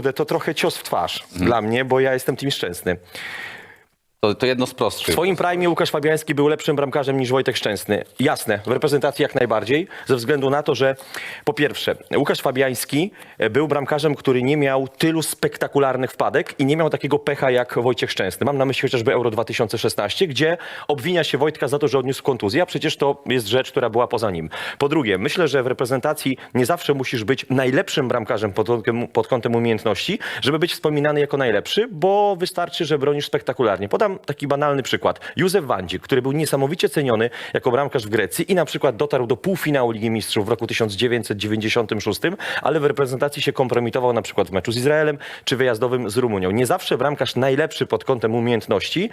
kurde, to trochę cios w twarz dla mnie, bo ja jestem tym szczęsny. To, to jedno z W prostszych. swoim prime Łukasz Fabiański był lepszym bramkarzem niż Wojtek Szczęsny. Jasne, w reprezentacji jak najbardziej, ze względu na to, że po pierwsze, Łukasz Fabiański e, był bramkarzem, który nie miał tylu spektakularnych wpadek i nie miał takiego pecha jak Wojciech Szczęsny. Mam na myśli chociażby Euro 2016, gdzie obwinia się Wojtka za to, że odniósł kontuzję, a przecież to jest rzecz, która była poza nim. Po drugie, myślę, że w reprezentacji nie zawsze musisz być najlepszym bramkarzem pod kątem, pod kątem umiejętności, żeby być wspominany jako najlepszy, bo wystarczy, że bronisz spektakularnie. Podam taki banalny przykład. Józef Wandzik, który był niesamowicie ceniony jako bramkarz w Grecji i na przykład dotarł do półfinału Ligi Mistrzów w roku 1996, ale w reprezentacji się kompromitował na przykład w meczu z Izraelem czy wyjazdowym z Rumunią. Nie zawsze bramkarz najlepszy pod kątem umiejętności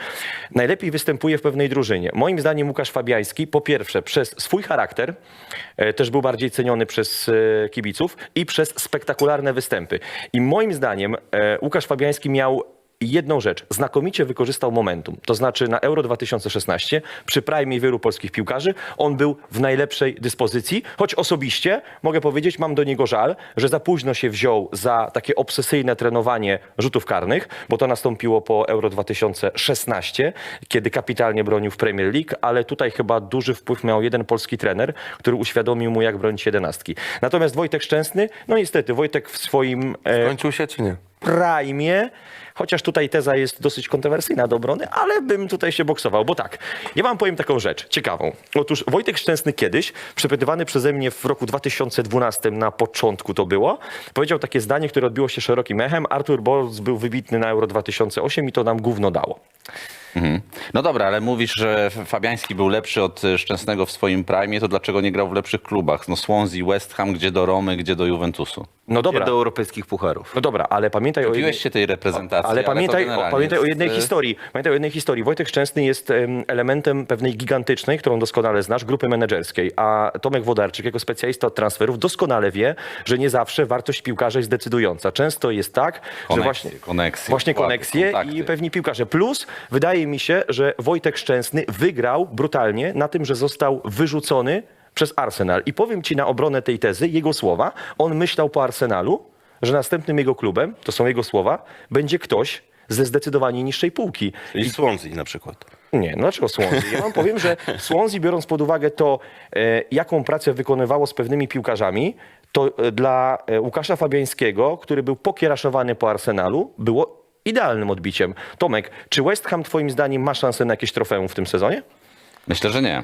najlepiej występuje w pewnej drużynie. Moim zdaniem Łukasz Fabiański po pierwsze przez swój charakter e, też był bardziej ceniony przez e, kibiców i przez spektakularne występy. I moim zdaniem e, Łukasz Fabiański miał jedną rzecz. Znakomicie wykorzystał momentum. To znaczy na Euro 2016 przy prime wielu polskich piłkarzy on był w najlepszej dyspozycji, choć osobiście mogę powiedzieć, mam do niego żal, że za późno się wziął za takie obsesyjne trenowanie rzutów karnych, bo to nastąpiło po Euro 2016, kiedy kapitalnie bronił w Premier League, ale tutaj chyba duży wpływ miał jeden polski trener, który uświadomił mu, jak bronić jedenastki. Natomiast Wojtek Szczęsny, no niestety, Wojtek w swoim e, Kończył się czy nie? Prime, chociaż tutaj teza jest dosyć kontrowersyjna do obrony, ale bym tutaj się boksował, bo tak, ja wam powiem taką rzecz ciekawą. Otóż Wojtek Szczęsny kiedyś, przepytywany przeze mnie w roku 2012, na początku to było, powiedział takie zdanie, które odbiło się szerokim echem. Artur Bolz był wybitny na Euro 2008 i to nam gówno dało. No dobra, ale mówisz, że Fabiański był lepszy od e, Szczęsnego w swoim prime, to dlaczego nie grał w lepszych klubach? No Swansea, West Ham, gdzie do Romy, gdzie do Juventusu? No dobra, Do europejskich pucharów. no dobra, ale pamiętaj o jednej... Się tej reprezentacji, Ale to pamiętaj, o, pamiętaj o jest, jednej e, historii. Pamiętaj o jednej historii. Wojtek Szczęsny jest em, elementem pewnej gigantycznej, którą doskonale znasz, grupy menedżerskiej. A Tomek Wodarczyk, jako specjalista od transferów, doskonale wie, że nie zawsze wartość piłkarza jest decydująca. Często jest tak, że Koneksje, właśnie koneksje, właśnie koneksje kontakty. i pewni piłkarze. Plus wydaje mi się, że Wojtek Szczęsny wygrał brutalnie na tym, że został wyrzucony przez Arsenal. I powiem ci na obronę tej tezy, jego słowa, on myślał po Arsenalu, że następnym jego klubem, to są jego słowa, będzie ktoś ze zdecydowanie niższej półki. Czyli Swansea na przykład. Nie, no dlaczego Swansea? Ja wam powiem, że Swansea, biorąc pod uwagę to, e, jaką pracę wykonywało z pewnymi piłkarzami, to e, dla e, Łukasza Fabiańskiego, który był pokieraszowany po Arsenalu, było idealnym odbiciem. Tomek, czy West Ham twoim zdaniem ma szansę na jakieś trofeum w tym sezonie? Myślę, że nie.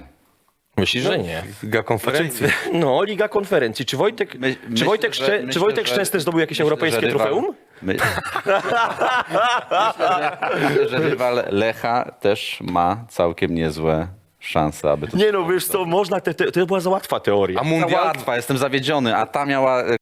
Myślisz, że nie. Liga konferencji. No, Liga Konferencji. Czy Wojtek, My- czy myślę, Wojtek, że- myślę, czy Wojtek że- Szczęsny zdobył jakieś myślę, europejskie trofeum? My... myślę, że rywal Lecha też ma całkiem niezłe szanse, aby to Nie no, wiesz co, można, te, te, to była za łatwa teoria. A mundial? Łatwa, jestem zawiedziony, a ta miała e,